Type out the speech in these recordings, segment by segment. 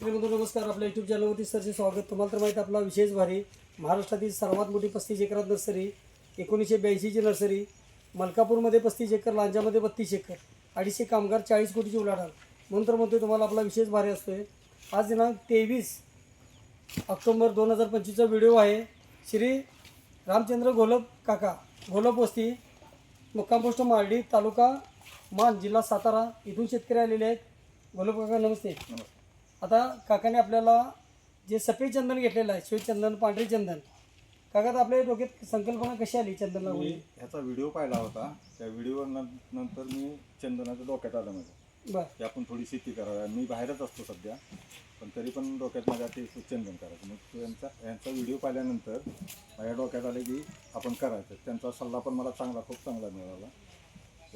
शेतकरी नमस्कार. आपल्या युट्यूब चॅनलवरती सरचे स्वागत. तुम्हाला तर माहिती आपला विशेष भारी. महाराष्ट्रातील सर्वात मोठी पस्तीस एकरात नर्सरी एकोणीसशे ब्याऐंशीची नर्सरी मलकापूरमध्ये पस्तीस एकर लांजामध्ये बत्तीस एकर अडीचशे कामगार चाळीस कोटीची उलाढाल. म्हणून तर म्हणतोय तुम्हाला आपला विशेष भारी असतोय. आज दिनांक तेवीस ऑक्टोबर दोन हजार पंचवीसचा व्हिडिओ आहे. श्री रामचंद्र घोलप काका घोलप वस्ती मुक्काम पोस्ट मार्डी तालुका मान जिल्हा सातारा. इथून शेतकरी आलेले आहेत. घोलप काका नमस्ते. आता काकाने आपल्याला जे सफेद चंदन घेतलेलं आहे श्वेतचंदन पांढरे चंदन काका तर आपल्या डोक्यात संकल्पना कशी आली चंदन मी ह्याचा व्हिडिओ पाहिला होता. त्या व्हिडिओ नंतर मी चंदनाच्या डोक्यात आलं माझ्या. बर. की आपण थोडी शेती करावी. मी बाहेरच असतो सध्या पण तरी पण डोक्यात माझ्या ते चंदन करायचं. मग तो यांचा यांचा व्हिडिओ पाहिल्यानंतर माझ्या डोक्यात आले की आपण करायचं. त्यांचा सल्ला पण मला चांगला खूप चांगला मिळाला.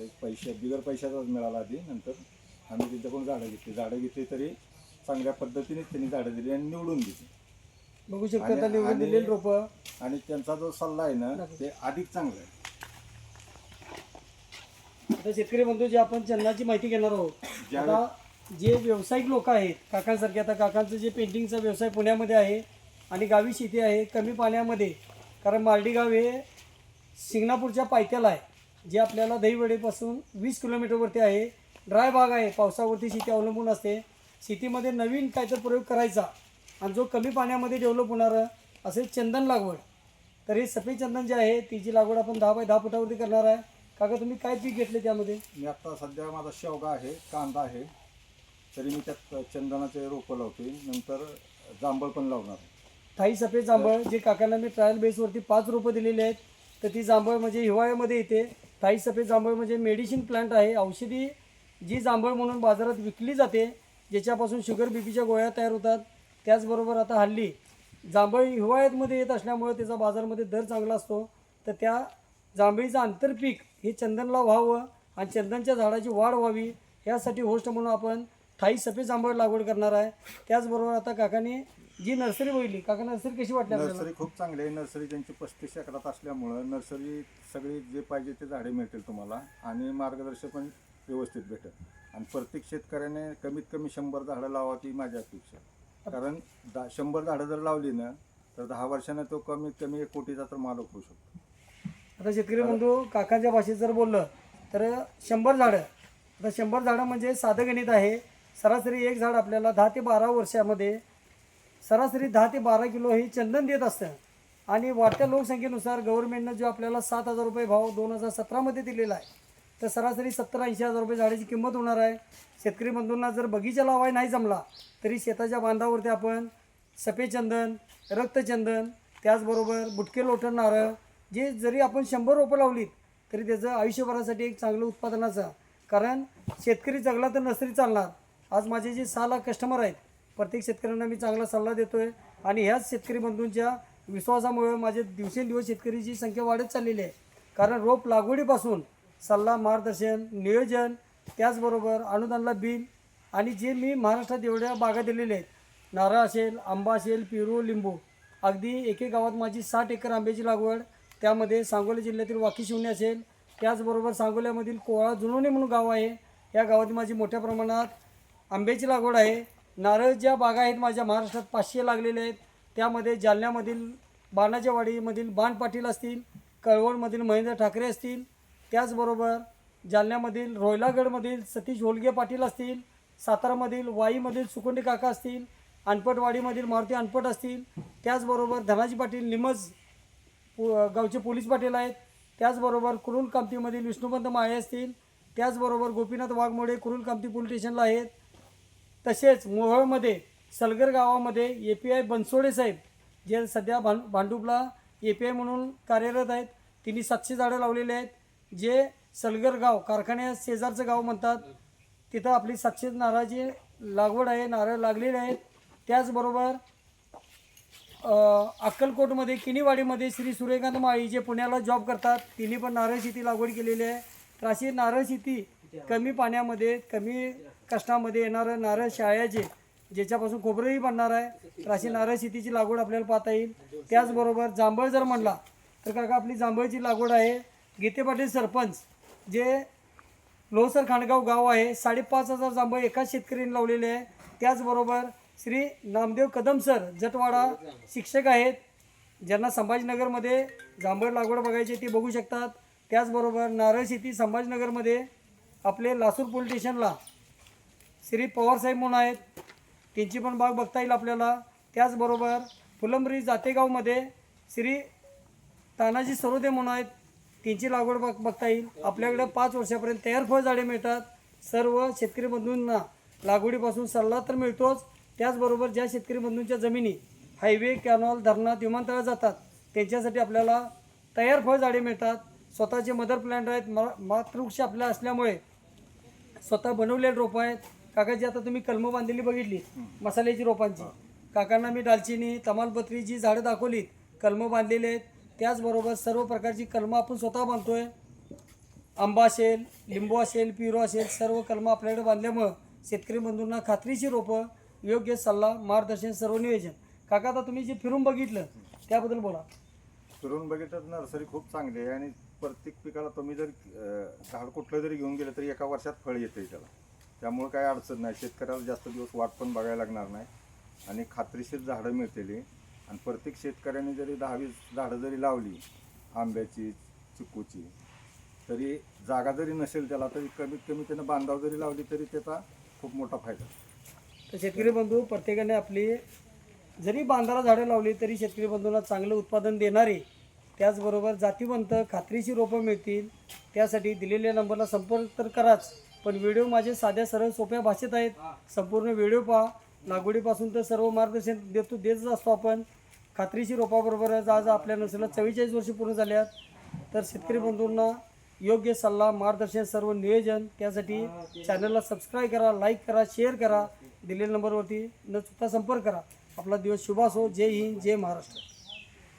एक पैसे बिगर पैशाचाच मिळाला आधी. नंतर आम्ही त्यांच्याकडून झाडं घेतली. झाडं घेतली तरी चांगल्या पद्धतीने त्यांनी झाडं दिली आणि निवडून दिली. बघू शकता आता निवडून आणि- दिलेली रोपं. आणि त्यांचा जो सल्ला आहे ना ते अधिक चांगला आहे. आता शेतकरी बंधू जे आपण चंदनाची माहिती घेणार आहोत ज्या- आता जे व्यावसायिक लोक आहेत काकांसारखे आता काकांचं जे पेंटिंगचा व्यवसाय पुण्यामध्ये आहे आणि गावी शेती आहे कमी पाण्यामध्ये कारण मार्डी गाव हे सिंगणापूरच्या पायथ्याला आहे जे आपल्याला दहीवडेपासून वीस किलोमीटरवरती आहे. ड्राय भाग आहे पावसावरती शेती अवलंबून असते. शेतीमध्ये नवीन काहीतरी प्रयोग करायचा आणि जो कमी पाण्यामध्ये डेव्हलप होणारं असे चंदन लागवड. तर हे सफेद चंदन जे आहे तिची लागवड आपण दहा बाय दहा फुटावरती करणार आहे. काका तुम्ही काय पीक घेतले त्यामध्ये? मी आता सध्या माझा शेवगा आहे कांदा आहे. तरी मी त्यात चंदनाचे रोपं लावते. नंतर जांभळ पण लावणार आहे. थाई सफेद जांभळ जे काकांना मी ट्रायल बेसवरती पाच रोपं दिलेली आहेत. तर ती जांभळ म्हणजे हिवाळ्यामध्ये येते. थाई सफेद जांभळ म्हणजे मेडिसिन प्लांट आहे. औषधी जी जांभळ म्हणून बाजारात विकली जाते ज्याच्यापासून शुगर बीपीच्या गोळ्या तयार होतात त्याचबरोबर आता हल्ली जांभळी हिवाळ्यातमध्ये येत असल्यामुळे त्याचा बाजारामध्ये दर चांगला असतो. तर त्या जांभळीचं आंतरपीक हे चंदनला व्हावं आणि चंदनच्या झाडाची वाढ व्हावी यासाठी होस्ट म्हणून आपण थाई सफेद जांभळ लागवड करणार आहे. त्याचबरोबर आता काकाने जी नर्सरी बघितली काका नर्सरी कशी वाटली आपल्याला? नर्सरी खूप चांगली आहे. नर्सरी त्यांची पस्तीस एकरात असल्यामुळं नर्सरी सगळी जे पाहिजे ते झाडे मिळतील तुम्हाला आणि मार्गदर्शन पण व्यवस्थित भेटेल. आणि प्रत्येक शेतकऱ्याने कमीत कमी शंभर झाडं लावावी ही माझी अपेक्षा. आहे. कारण दा शंभर झाडं जर लावली ना तर दहा वर्षानं तो कमीत कमी एक कोटीचा तर मालक होऊ शकतो. आता शेतकरी बंधू काकांच्या भाषेत जर बोललं तर शंभर झाडं आता शंभर झाडं म्हणजे साधं गणित आहे. सरासरी एक झाड आपल्याला दहा ते बारा वर्षामध्ये सरासरी दहा ते बारा किलो हे चंदन देत असतं. आणि वाढत्या लोकसंख्येनुसार गव्हर्नमेंटनं जो आपल्याला सात हजार रुपये भाव दोन हजार सतरामध्ये दिलेला आहे तर सरासरी सत्तर ऐंशी हजार रुपये झाडाची किंमत होणार आहे. शेतकरी बंधूंना जर बगीचा लावाय नाही जमला तरी शेताच्या बांधावरती आपण सफेचंदन रक्तचंदन त्याचबरोबर बुटके लोटण नारळ जे जरी आपण शंभर रोपं लावलीत तरी त्याचं आयुष्यभरासाठी एक चांगलं उत्पादनाचं. कारण शेतकरी जगला तर नसरी चालणार. आज माझे जे सहा लाख कस्टमर आहेत प्रत्येक शेतकऱ्यांना मी चांगला सल्ला देतो आहे आणि ह्याच शेतकरी बंधूंच्या विश्वासामुळे माझे दिवसेंदिवस शेतकरीची संख्या वाढत चाललेली आहे. कारण रोप लागवडीपासून सल्ला मार्गदर्शन नियोजन त्याचबरोबर अनुदानला बिल आणि जे मी महाराष्ट्रात एवढ्या बागा दिलेल्या आहेत नारळ असेल आंबा असेल पेरू लिंबू अगदी एके गावात माझी साठ एकर आंब्याची लागवड त्यामध्ये सांगोली जिल्ह्यातील वाकी शिवणे असेल त्याचबरोबर सांगोल्यामधील कोळा जुनोनी म्हणून गाव आहे या गावात माझी मोठ्या प्रमाणात आंब्याची लागवड आहे. नारळ ज्या बागा आहेत माझ्या महाराष्ट्रात पाचशे लागलेले आहेत त्यामध्ये जालन्यामधील बाणाच्या वाडीमधील बाण पाटील असतील कळवणमधील महेंद्र ठाकरे असतील त्याचबरोबर जालन्यामधील रोयलागडमधील सतीश होलगे पाटील असतील सातारामधील वाईमधील सुकुंडी काका असतील अनपटवाडीमधील मारुती अनपट असतील त्याचबरोबर धनाजी पाटील निमज पु- गावचे पोलीस पाटील आहेत त्याचबरोबर कुरुल कामतीमधील विष्णुपंत माळे असतील त्याचबरोबर गोपीनाथ वाघमोडे कुरुल कामती पोलीस स्टेशनला आहेत. तसेच मोहोळमध्ये सलगर गावामध्ये ए पी आय बनसोडे साहेब जे सध्या भां भांडुपला ए पी आय म्हणून कार्यरत आहेत तिने सातशे झाडं लावलेली आहेत. जे सलगर गाव कारखान्या शेजारचं गाव म्हणतात तिथं आपली सातशे नारळाची लागवड आहे नारळ लागलेले आहेत. त्याचबरोबर अक्कलकोटमध्ये किनीवाडीमध्ये श्री सूर्यकांत माळी जे पुण्याला जॉब करतात तिने पण नारळ शेती लागवड केलेली आहे. तर अशी नारळ शेती कमी पाण्यामध्ये कमी कष्टामध्ये येणारं नारळ शाळ्याचे ज्याच्यापासून खोबरंही बनणार आहे तर अशी नारळ शेतीची लागवड आपल्याला पाहता येईल. त्याचबरोबर जांभळ जर म्हणला तर काका आपली जांभळची लागवड आहे. गीते पाटील सरपंच जे लोहसर खांडगाव गाव आहे साडेपाच हजार जांभळ एकाच शेतकऱ्यांनी लावलेले आहे. त्याचबरोबर श्री नामदेव कदम सर जटवाडा शिक्षक आहेत. ज्यांना संभाजीनगरमध्ये जांभळ लागवड बघायची ती बघू शकतात. त्याचबरोबर नारळ शेती संभाजीनगरमध्ये आपले लासूर पोलीस स्टेशनला श्री पवारसाहेब म्हणून आहेत. त्यांची पण बाग बघता येईल आपल्याला. त्याचबरोबर फुलंब्री जातेगावमध्ये श्री तानाजी सरोदे म्हणून आहेत. त्यांची लागवड बघ बघता येईल. आपल्याकडे पाच वर्षापर्यंत तयार फळ झाडे मिळतात. सर्व शेतकरी बंधूंना लागवडीपासून सल्ला तर मिळतोच. त्याचबरोबर ज्या शेतकरी बंधूंच्या जमिनी हायवे कॅनॉल धरणात विमानतळात जातात त्यांच्यासाठी आपल्याला तयार फळ झाडे मिळतात. स्वतःचे मदर प्लॅन्ट आहेत. मा मातृक्ष आपल्या असल्यामुळे स्वतः बनवलेले रोपं आहेत. काकाची आता तुम्ही कलमं बांधलेली बघितली मसाल्याची रोपांची. काकांना मी दालचिनी तमालपत्री जी झाडं दाखवलीत कलमं बांधलेले आहेत. त्याचबरोबर सर्व प्रकारची कलमं आपण स्वतः बांधतोय. आंबा असेल लिंबू असेल पिरो असेल सर्व कलमं आपल्याकडे बांधल्यामुळं शेतकरी बंधूंना खात्रीची रोपं योग्य सल्ला मार्गदर्शन सर्व नियोजन. काका आता तुम्ही जे फिरून बघितलं त्याबद्दल बोला. फिरून बघितलं तर नर्सरी खूप चांगली आहे आणि प्रत्येक पिकाला तुम्ही जर झाड कुठलं जरी घेऊन गेलं तरी एका वर्षात फळ येते त्याला. त्यामुळे काही अडचण नाही. शेतकऱ्याला जास्त दिवस वाट पण बघायला लागणार नाही. आणि खात्रीशीर झाडं मिळतील. आणि प्रत्येक शेतकऱ्याने जरी दहावीस झाडं जरी लावली आंब्याची चिकूची तरी जागा जरी नसेल त्याला तरी कमीत कमी त्यानं बांधाव जरी लावली तरी त्याचा खूप मोठा फायदा. तर शेतकरी बंधू प्रत्येकाने आपली जरी बांधाला झाडं लावली तरी शेतकरी बंधूंना चांगलं उत्पादन देणारे त्याचबरोबर जातीवंत खात्रीची रोपं मिळतील त्यासाठी दिलेल्या नंबरला संपर्क तर कराच पण व्हिडिओ माझे साध्या सरळ सोप्या भाषेत आहेत. संपूर्ण व्हिडिओ पहा. लागवडीपासून तर सर्व मार्गदर्शन देतो देतच असतो आपण. खात्रीशी रोपाबरोबरच आज आपल्या नसेला चव्वेचाळीस वर्ष पूर्ण झाल्यात. तर शेतकरी बंधूंना योग्य सल्ला मार्गदर्शन सर्व नियोजन त्यासाठी चॅनलला सबस्क्राईब करा लाईक करा शेअर करा. दिलेल्या नंबरवरती न चुकता संपर्क करा. आपला दिवस शुभ असो. जय हिंद जय महाराष्ट्र.